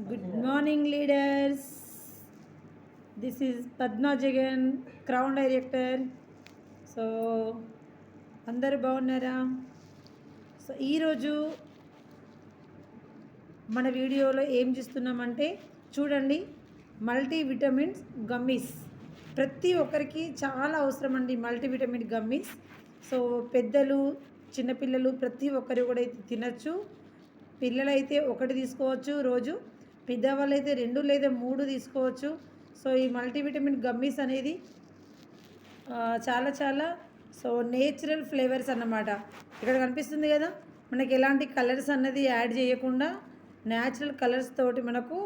Good morning leaders this is Padma Jagan crown director so అందరు బాగున్నారా? So ఈరోజు మన వీడియోలో ఏం చేస్తున్నామంటే చూడండి మల్టీ విటమిన్స్ గమ్మీస్ ప్రతి ఒక్కరికి చాలా అవసరం అండి మల్టీ విటమిన్ గమ్మీస్ సో పెద్దలు చిన్నపిల్లలు ప్రతి ఒక్కరు కూడా అయితే తినచ్చు. పిల్లలైతే ఒకటి తీసుకోవచ్చు రోజు. పెద్దవాళ్ళు అయితే రెండు లేదా మూడు తీసుకోవచ్చు. సో ఈ మల్టీవిటమిన్ గమ్మీస్ అనేది చాలా చాలా సో నేచురల్ ఫ్లేవర్స్ అన్నమాట. ఇక్కడ కనిపిస్తుంది కదా మనకి ఎలాంటి కలర్స్ అన్నది యాడ్ చేయకుండా న్యాచురల్ కలర్స్ తోటి మనకు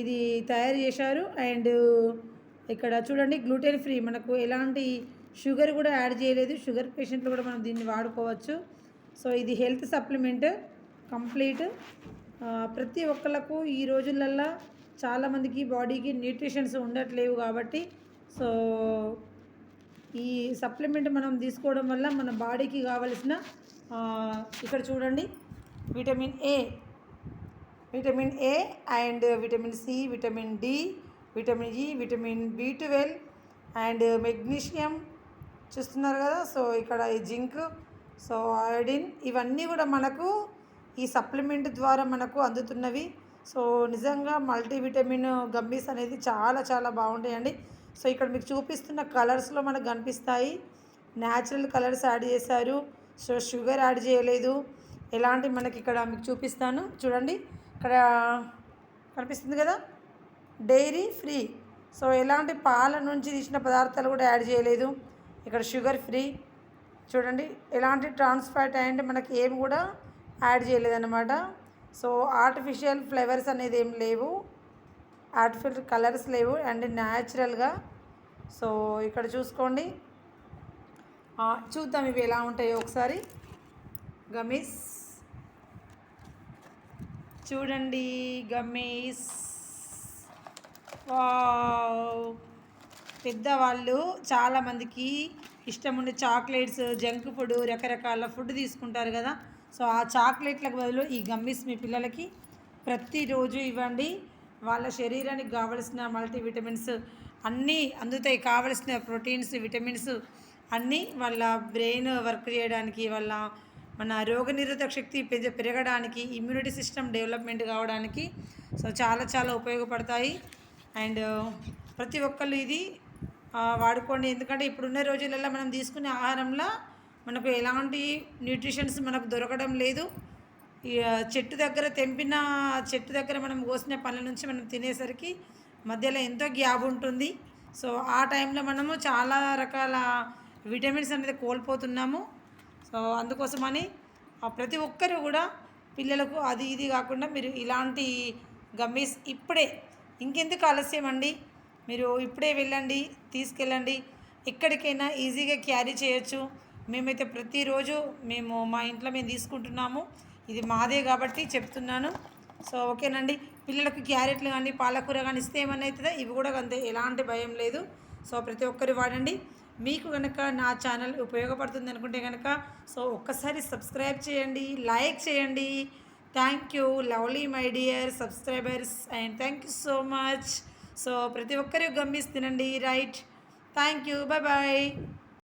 ఇది తయారు చేశారు. అండ్ ఇక్కడ చూడండి గ్లూటెన్ ఫ్రీ. మనకు ఎలాంటి షుగర్ కూడా యాడ్ చేయలేదు. షుగర్ పేషెంట్లు కూడా మనం దీన్ని వాడుకోవచ్చు. సో ఇది హెల్త్ సప్లిమెంట్ కంప్లీట్. ప్రతి ఒక్కళ్ళకు ఈ రోజులల్లో చాలామందికి బాడీకి న్యూట్రిషన్స్ ఉండట్లేవు కాబట్టి సో ఈ సప్లిమెంట్ మనం తీసుకోవడం వల్ల మన బాడీకి కావలసిన ఇక్కడ చూడండి vitamin A vitamin A and vitamin C vitamin D vitamin E vitamin B twelve and magnesium చూస్తున్నారు కదా సో ఇక్కడ ఈ జింక్ సో అయోడిన్ ఇవన్నీ కూడా మనకు ఈ సప్లిమెంట్ ద్వారా మనకు అందుతున్నవి. సో నిజంగా మల్టీవిటమిన్ గమ్మీస్ అనేది చాలా చాలా బాగుంటాయండి. సో ఇక్కడ మీకు చూపిస్తున్న కలర్స్లో మనకు కనిపిస్తాయి. న్యాచురల్ కలర్స్ యాడ్ చేశారు. సో షుగర్ యాడ్ చేయలేదు. ఎలాంటి మనకి ఇక్కడ మీకు చూపిస్తాను. చూడండి. ఇక్కడ కనిపిస్తుంది కదా? Dairy free. సో ఎలాంటి పాల నుంచి తీసిన పదార్థాలు కూడా యాడ్ చేయలేదు. ఇక్కడ షుగర్ ఫ్రీ. చూడండి. ఎలాంటి ట్రాన్స్ఫాట్ అండ్ మనకి ఏమి కూడా యాడ్ చేయలేదన్నమాట. సో ఆర్టిఫిషియల్ ఫ్లేవర్స్ అనేది ఏం లేవు. ఆర్టిఫిషియల్ కలర్స్ లేవు అండ్ న్యాచురల్గా సో ఇక్కడ చూసుకోండి. చూద్దాం ఇవి ఎలా ఉంటాయో ఒకసారి. గమీస్. చూడండి గమీస్. పెద్దవాళ్ళు చాలామందికి ఇష్టం ఉండే చాక్లెట్స్ జంక్ ఫుడ్ రకరకాల ఫుడ్ తీసుకుంటారు కదా. సో ఆ చాక్లెట్లకు బదులు ఈ గమ్మిస్ మీ పిల్లలకి ప్రతిరోజు ఇవ్వండి. వాళ్ళ శరీరానికి కావలసిన మల్టీవిటమిన్స్ అన్నీ అందుతాయి. కావలసిన ప్రోటీన్స్ విటమిన్స్ అన్నీ వాళ్ళ బ్రెయిన్ వర్క్ చేయడానికి వాళ్ళ మన రోగనిరోధక శక్తి పెంచ పెరగడానికి ఇమ్యూనిటీ సిస్టమ్ డెవలప్మెంట్ కావడానికి సో చాలా చాలా ఉపయోగపడతాయి. అండ్ ప్రతి ఒక్కళ్ళు ఇది వాడుకోండి. ఎందుకంటే ఇప్పుడున్న రోజులలో మనం తీసుకునే ఆహారంలో మనకు ఎలాంటి న్యూట్రిషన్స్ మనకు దొరకడం లేదు. చెట్టు దగ్గర తెంపిన చెట్టు దగ్గర మనం కోసిన పనుల నుంచి మనం తినేసరికి మధ్యలో ఎంతో గ్యాప్ ఉంటుంది. సో ఆ టైంలో మనము చాలా రకాల విటమిన్స్ అనేది కోల్పోతున్నాము. సో అందుకోసమని ప్రతి ఒక్కరు కూడా పిల్లలకు అది ఇది కాకుండా మీరు ఇలాంటి గమ్మీస్ ఇప్పుడే ఇంకెందుకు ఆలస్యం అండి? మీరు ఇప్పుడే వెళ్ళండి తీసుకెళ్ళండి. ఎక్కడికైనా ఈజీగా క్యారీ చేయొచ్చు. మేమైతే ప్రతిరోజు మేము మా ఇంట్లో మేము తీసుకుంటున్నాము. ఇది మాదే కాబట్టి చెప్తున్నాను. సో ఓకేనండి. పిల్లలకు క్యారెట్లు కానీ పాలకూర కానీ ఇస్తే ఏమన్నా అవుతుందా? ఇవి కూడా అంతే ఎలాంటి భయం లేదు. సో ప్రతి ఒక్కరు వాడండి. మీకు కనుక నా ఛానల్ ఉపయోగపడుతుంది అనుకుంటే కనుక సో ఒక్కసారి సబ్స్క్రైబ్ చేయండి లైక్ చేయండి. Thank you lovely my dear subscribers and thank you so much. So ప్రతి ఒక్కరు గమ్మిస్ తినండి right? Thank you bye bye.